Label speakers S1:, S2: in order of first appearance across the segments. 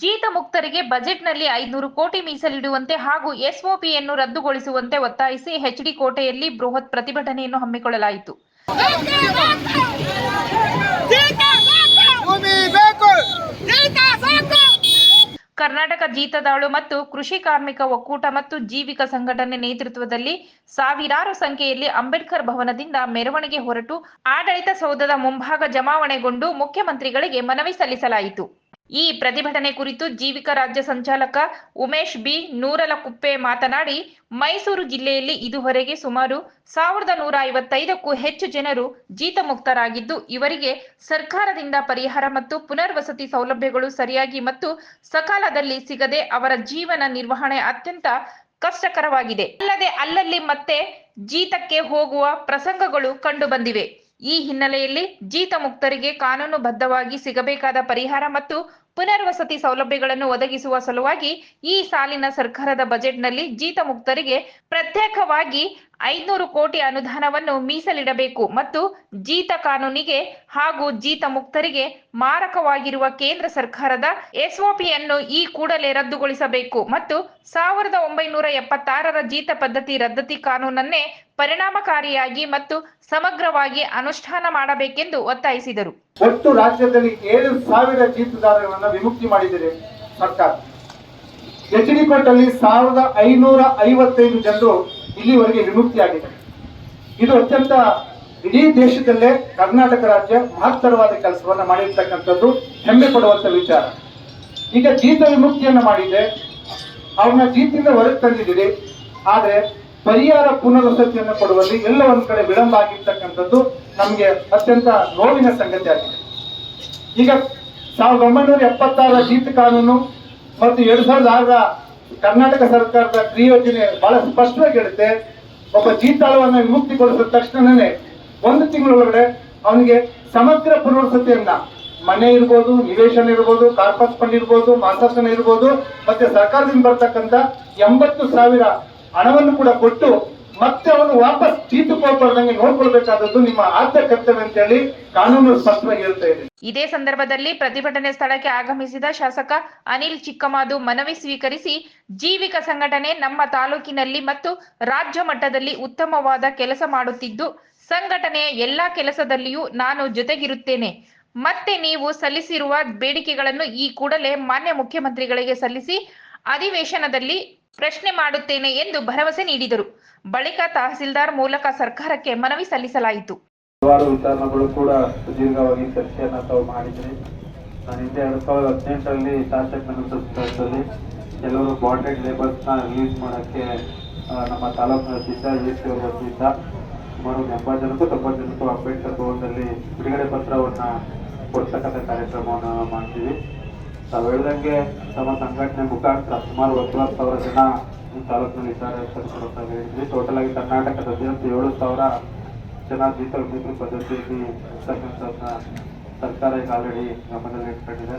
S1: ಜೀತ ಮುಕ್ತರಿಗೆ ಬಜೆಟ್ನಲ್ಲಿ ಐದುನೂರು ಕೋಟಿ ಮೀಸಲಿಡುವಂತೆ ಹಾಗೂ ಎಸ್ಒಪಿಯನ್ನು ರದ್ದುಗೊಳಿಸುವಂತೆ ಒತ್ತಾಯಿಸಿ ಎಚ್ಡಿ ಕೋಟೆಯಲ್ಲಿ ಬೃಹತ್ ಪ್ರತಿಭಟನೆಯನ್ನು ಹಮ್ಮಿಕೊಳ್ಳಲಾಯಿತು. ಕರ್ನಾಟಕ ಜೀತದಾಳು ಮತ್ತು ಕೃಷಿ ಕಾರ್ಮಿಕ ಒಕ್ಕೂಟ ಮತ್ತು ಜೀವಿಕ ಸಂಘಟನೆ ನೇತೃತ್ವದಲ್ಲಿ ಸಾವಿರಾರು ಸಂಖ್ಯೆಯಲ್ಲಿ ಅಂಬೇಡ್ಕರ್ ಭವನದಿಂದ ಮೆರವಣಿಗೆ ಹೊರಟು ಆಡಳಿತ ಸೌಧದ ಮುಂಭಾಗ ಜಮಾವಣೆಗೊಂಡು ಮುಖ್ಯಮಂತ್ರಿಗಳಿಗೆ ಮನವಿ ಸಲ್ಲಿಸಲಾಯಿತು. ಈ ಪ್ರತಿಭಟನೆ ಕುರಿತು ಜೀವಿಕ ರಾಜ್ಯ ಸಂಚಾಲಕ ಉಮೇಶ್ ಬಿ ನೂರಲಕುಪ್ಪೆ ಮಾತನಾಡಿ, ಮೈಸೂರು ಜಿಲ್ಲೆಯಲ್ಲಿ ಇದುವರೆಗೆ ಸುಮಾರು ಸಾವಿರದ ನೂರ ಐವತ್ತೈದಕ್ಕೂ ಹೆಚ್ಚು ಜನರು ಜೀತ ಮುಕ್ತರಾಗಿದ್ದು ಇವರಿಗೆ ಸರ್ಕಾರದಿಂದ ಪರಿಹಾರ ಮತ್ತು ಪುನರ್ವಸತಿ ಸೌಲಭ್ಯಗಳು ಸರಿಯಾಗಿ ಮತ್ತು ಸಕಾಲದಲ್ಲಿ ಸಿಗದೆ ಅವರ ಜೀವನ ನಿರ್ವಹಣೆ ಅತ್ಯಂತ ಕಷ್ಟಕರವಾಗಿದೆ. ಅಲ್ಲದೆ ಅಲ್ಲಲ್ಲಿ ಮತ್ತೆ ಜೀತಕ್ಕೆ ಹೋಗುವ ಪ್ರಸಂಗಗಳು ಕಂಡುಬಂದಿವೆ. ಈ ಹಿನ್ನೆಲೆಯಲ್ಲಿ ಜೀತ ಮುಕ್ತರಿಗೆ ಕಾನೂನುಬದ್ಧವಾಗಿ ಸಿಗಬೇಕಾದ ಪರಿಹಾರ ಮತ್ತು ಪುನರ್ವಸತಿ ಸೌಲಭ್ಯಗಳನ್ನು ಒದಗಿಸುವ ಸಲುವಾಗಿ ಈ ಸಾಲಿನ ಸರ್ಕಾರದ ಬಜೆಟ್ನಲ್ಲಿ ಜೀತ ಮುಕ್ತರಿಗೆ ಪ್ರತ್ಯೇಕವಾಗಿ ಐದುನೂರು ಕೋಟಿ ಅನುದಾನವನ್ನು ಮೀಸಲಿಡಬೇಕು ಮತ್ತು ಜೀತ ಕಾನೂನಿಗೆ ಹಾಗೂ ಜೀತ ಮುಕ್ತರಿಗೆ ಮಾರಕವಾಗಿರುವ ಕೇಂದ್ರ ಸರ್ಕಾರದ ಎಸ್ಒಪಿಯನ್ನು ಈ ಕೂಡಲೇ ರದ್ದುಗೊಳಿಸಬೇಕು ಮತ್ತು ಸಾವಿರದ ಒಂಬೈನೂರ ಎಪ್ಪತ್ತಾರರ ಜೀತ ಪದ್ಧತಿ ರದ್ದತಿ ಕಾನೂನನ್ನೇ ಪರಿಣಾಮಕಾರಿಯಾಗಿ ಮತ್ತು ಸಮಗ್ರವಾಗಿ ಅನುಷ್ಠಾನ ಮಾಡಬೇಕೆಂದು ಒತ್ತಾಯಿಸಿದರು.
S2: ಒಟ್ಟು ರಾಜ್ಯದಲ್ಲಿ ಏಳು ಸಾವಿರ ಜೀತದಾರರನ್ನ ವಿಮುಕ್ತಿ ಮಾಡಿದರೆ ಸರ್ಕಾರ. ಎಚ್ ಡಿ ಕೋರ್ಟಲ್ಲಿ ಸಾವಿರದ ಐನೂರ ಐವತ್ತೈದು ಜನರು ಇಲ್ಲಿವರೆಗೆ ವಿಮುಕ್ತಿಯಾಗಿದೆ ಇದು ಅತ್ಯಂತ ಇಡೀ ದೇಶದಲ್ಲೇ ಕರ್ನಾಟಕ ರಾಜ್ಯ ಮಹತ್ತರವಾದ ಕೆಲಸವನ್ನ ಮಾಡಿರ್ತಕ್ಕಂಥದ್ದು ಹೆಮ್ಮೆ ಪಡುವಂತ ವಿಚಾರ. ಈಗ ಜೀತ ವಿಮುಕ್ತಿಯನ್ನ ಮಾಡಿದೆ ಅವ್ರನ್ನ ಜೀತಿಂದ ಹೊರಗೆ ತಂದಿದ್ದೀರಿ. ಆದ್ರೆ ಪರಿಹಾರ ಪುನರ್ವಸತಿಯನ್ನು ಕೊಡುವಲ್ಲಿ ಎಲ್ಲ ಒಂದ್ ಕಡೆ ವಿಳಂಬ ಆಗಿರ್ತಕ್ಕಂಥದ್ದು ನಮ್ಗೆ ಅತ್ಯಂತ ನೋವಿನ ಸಂಗತಿ ಆಗಿದೆ. ಈಗ ಸಾವಿರದ ಒಂಬೈನೂರ ಎಪ್ಪತ್ತಾರರ ಜೀತ ಕಾನೂನು ಮತ್ತು ಎರಡ್ ಸಾವಿರದ ಆರರ ಕರ್ನಾಟಕ ಸರ್ಕಾರದ ಕ್ರಿಯೋಜನೆ ಬಹಳ ಸ್ಪಷ್ಟವಾಗಿ ಹೇಳುತ್ತೆ. ಒಬ್ಬ ಜೀತಾಳವನ್ನು ವಿಮುಕ್ತಿಗೊಳಿಸಿದ ತಕ್ಷಣನೇ ಒಂದು ತಿಂಗಳೊಳಗಡೆ ಅವನಿಗೆ ಸಮಗ್ರ ಪುನರ್ವಸತಿಯನ್ನ ಮನೆ ಇರ್ಬೋದು, ನಿವೇಶನ ಇರ್ಬೋದು ಕಾರ್ಪಸ್ ಫಂಡ್ ಇರ್ಬೋದು ಮಾಸಾಸನ ಇರ್ಬೋದು, ಮತ್ತೆ ಸರ್ಕಾರದಿಂದ ಬರ್ತಕ್ಕಂಥ ಎಂಬತ್ತು ಸಾವಿರ ಹಣವನ್ನು ಕೂಡ ಕೊಟ್ಟು ಮತ್ತೆ ಅವನು ವಾಪಸ್ ತೀರ್ಪುಕೊಳ್ಬಾರ್ದಂಗೆ ನೋಡ್ಕೊಳ್ಬೇಕಾದದ್ದು ನಿಮ್ಮ ಆದ್ಯ ಕರ್ತವ್ಯ ಅಂತ ಹೇಳಿ ಕಾನೂನು ಸ್ಪಷ್ಟವಾಗಿ ಹೇಳ್ತಾ ಇದೆ
S1: ಇದೇ ಸಂದರ್ಭದಲ್ಲಿ ಪ್ರತಿಭಟನೆ ಸ್ಥಳಕ್ಕೆ ಆಗಮಿಸಿದ ಶಾಸಕ ಅನಿಲ್ ಚಿಕ್ಕಮಾದು ಮನವಿ ಸ್ವೀಕರಿಸಿ ಜೀವಿಕ ಸಂಘಟನೆ ನಮ್ಮ ತಾಲೂಕಿನಲ್ಲಿ ಮತ್ತು ರಾಜ್ಯ ಮಟ್ಟದಲ್ಲಿ ಉತ್ತಮವಾದ ಕೆಲಸ ಮಾಡುತ್ತಿದ್ದು, ಸಂಘಟನೆಯ ಎಲ್ಲಾ ಕೆಲಸದಲ್ಲಿಯೂ ನಾನು ಜೊತೆಗಿರುತ್ತೇನೆ. ಮತ್ತೆ ನೀವು ಸಲ್ಲಿಸಿರುವ ಬೇಡಿಕೆಗಳನ್ನು ಈ ಕೂಡಲೇ ಮಾನ್ಯ ಮುಖ್ಯಮಂತ್ರಿಗಳಿಗೆ ಸಲ್ಲಿಸಿ, ಅಧಿವೇಶನದಲ್ಲಿ ಪ್ರಶ್ನೆ ಮಾಡುತ್ತೇನೆ ಎಂದು ಭರವಸೆ ನೀಡಿದರು. ಬಳಿಕ ತಹಸೀಲ್ದಾರ್ ಮೂಲಕ ಸರ್ಕಾರಕ್ಕೆ ಮನವಿ ಸಲ್ಲಿಸಲಾಯಿತು.
S3: ಹಲವಾರು ವಿಚಾರಗಳು ಕೂಡ ಸುದೀರ್ಘವಾಗಿ ಚರ್ಚೆಯನ್ನ ತಾವು ಮಾಡಿದ್ರಿ. ನಾನು ಹಿಂದೆ ಎರಡ್ ಸಾವಿರದ ಹದಿನೆಂಟರಲ್ಲಿ ಶಾಸಕನ ಸಂದರ್ಭದಲ್ಲಿ ಕೆಲವರು ಬಾಂಡೆಡ್ ಲೇಬರ್ಸ್ನ ರಿಲೀಸ್ ಮಾಡಕ್ಕೆ ನಮ್ಮ ತಾಲೂಕಿನ ಜಿಲ್ಲಾ ಎ ಸಿ ಅವರು ಬಂದಿದ್ದ. ಸುಮಾರು ಎಂಬತ್ತು ಜನಕ್ಕೂ ತೊಂಬತ್ತು ಜನಕ್ಕೂ ಅಂಬೇಡ್ಕರ್ ಭವನದಲ್ಲಿ ಬಿಡುಗಡೆ ಪತ್ರವನ್ನ ಕೊಡ್ತಕ್ಕಂಥ ಕಾರ್ಯಕ್ರಮವನ್ನು ಮಾಡ್ತೀವಿ ತಾವು ಹೇಳ್ದಂಗೆ ತಮ್ಮ ಸಂಘಟನೆ ಮುಖಾಂತರ ಸುಮಾರು ಒಂಬತ್ತು ಸಾವಿರ ಜನ ತಾಲೂಕಿನಲ್ಲಿದ್ದಾರೆ ಹೇಳಿದ್ವಿ ಟೋಟಲ್ ಆಗಿ ಕರ್ನಾಟಕದಾದ್ಯಂತ ಏಳು ಸಾವಿರ ಜನ ಜೀತ ಮಿತ್ರ ಪದ್ಧತಿಯಲ್ಲಿ ಇರ್ತಕ್ಕಂಥದ್ದನ್ನ ಸರ್ಕಾರ ಈಗ ಆಲ್ರೆಡಿ ಗಮನದಲ್ಲಿ ಇಟ್ಕೊಂಡಿದೆ.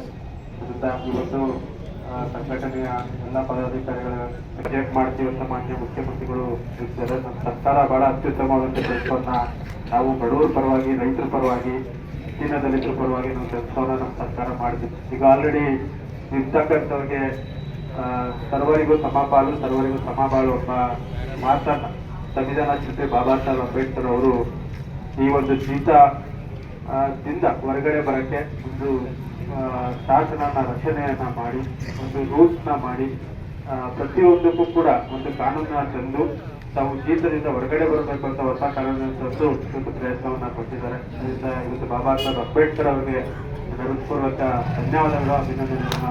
S3: ಇವತ್ತು ಸಂಘಟನೆಯ ಎಲ್ಲ ಪದಾಧಿಕಾರಿಗಳ ಕ್ರಿಯೇಟ್ ಮಾಡ್ತೀವಿ ಅಂತ ಮಾನ್ಯ ಮುಖ್ಯಮಂತ್ರಿಗಳು ತಿಳಿಸಿದ್ದಾರೆ ನಮ್ಮ ಸರ್ಕಾರ ಬಹಳ ಅತ್ಯುತ್ತಮವಾದಂಥ ಕೆಲಸವನ್ನ ನಾವು ಬಡವರ ಪರವಾಗಿ ಪರವಾಗಿ ದೀನ ದಲಿತರ ಪರವಾಗಿ ನಾವು ನಮ್ಮ ಸರ್ಕಾರ ಮಾಡಿದೆ ಈಗ ಆಲ್ರೆಡಿ ಇರ್ತಕ್ಕಂಥವ್ರಿಗೆ ಸರ್ವರಿಗೂ ಸಮಪಾಲು, ಸರ್ವರಿಗೂ ಸಮಬಾಳು ಒಬ್ಬ ಮಾತನ್ನ ಸಂವಿಧಾನ ಶಿಲ್ಪಿ ಬಾಬಾ ಸಾಹೇಬ್ ಅಂಬೇಡ್ಕರ್ ಅವರು ಈ ಒಂದು ದಿಂದ ಹೊರಗಡೆ ಬರಕ್ಕೆ ಒಂದು ಶಾಸನನ ರಚನೆಯನ್ನ ಮಾಡಿ, ಒಂದು ರೂಲ್ಸ್ನ ಮಾಡಿ ಪ್ರತಿಯೊಂದಕ್ಕೂ ಕೂಡ ಒಂದು ಕಾನೂನನ್ನ ತಂದು ತಾವು ಜೀತದಿಂದ ಹೊರಗಡೆ ಬರಬೇಕು ಅಂತ ಹೊಸ ಕಾನೂನನ್ನು ತಂದು ಒಂದು ಪ್ರಯತ್ನವನ್ನ ಕೊಟ್ಟಿದ್ದಾರೆ. ಅದರಿಂದ ಇವತ್ತು ಬಾಬಾ ಸಾಹೇಬ್ ಅಂಬೇಡ್ಕರ್ ಅವರಿಗೆ ಹೃತ್ಪೂರ್ವಕ ಧನ್ಯವಾದಗಳು, ಅಭಿನಂದನೆಗಳನ್ನ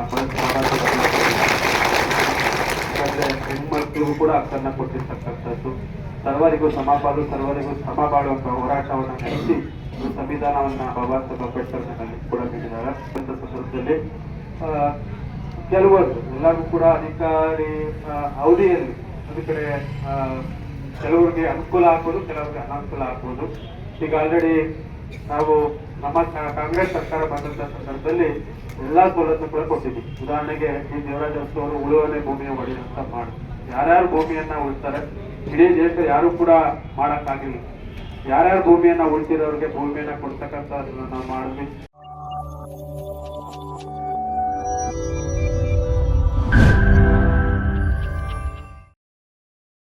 S3: ಯಾಕಂದ್ರೆ ಹೆಣ್ಮಕ್ಳಿಗೂ ಕೂಡ ಅಕ್ಕನ್ನ ಕೊಟ್ಟಿರ್ತಕ್ಕಂಥದ್ದು. ಸರ್ವರಿಗೂ ಸಮಪಾಲು ಸರ್ವರಿಗೂ ಸಮ ಬಾಳುವಂಥ ಹೋರಾಟವನ್ನು ನಡೆಸಿ ಸಂವಿಧಾನವನ್ನ ಬಾಬಾ ಸಾಹೇಬ್ ಅಂಬೇಡ್ಕರ್ ಕೂಡ ನೀಡಿದ್ದಾರೆ. ಅಂತ ಸಂದರ್ಭದಲ್ಲಿ ಕೆಲವರು ಎಲ್ಲರಿಗೂ ಕೂಡ ಅಧಿಕಾರಿ ಅವಧಿಯಲ್ಲಿ ಒಂದು ಕಡೆ ಕೆಲವ್ರಿಗೆ ಅನುಕೂಲ ಆಗ್ಬೋದು, ಕೆಲವರಿಗೆ ಅನಾನುಕೂಲ ಆಗ್ಬೋದು. ಈಗ ಆಲ್ರೆಡಿ ನಾವು ನಮ್ಮ ಕಾಂಗ್ರೆಸ್ ಸರ್ಕಾರ ಬಂದಂತ ಸಂದರ್ಭದಲ್ಲಿ ಎಲ್ಲಾ ಸವಲತ್ತು ಕೂಡ ಕೊಟ್ಟಿದ್ವಿ ಉದಾಹರಣೆಗೆ ಈ ದೇವರಾಜ ಅವರು ಉಳುವನೆ ಭೂಮಿಯ ಒಡೆಯ ಅಂತ ಮಾಡಿ. ಯಾರ್ಯಾರು ಭೂಮಿಯನ್ನ ಉಳ್ತಾರೆ? ಇಡೀ ದೇಶ ಯಾರು ಕೂಡ ಮಾಡಕ್ಕಾಗಿಲ್ಲ. ಯಾರ್ಯಾರು ಭೂಮಿಯನ್ನ ಉಳ್ತಿರೋರಿಗೆ ಭೂಮಿಯನ್ನ ಕೊಡ್ತಕ್ಕಂಥ ನಾವು ಮಾಡಿದ್ವಿ.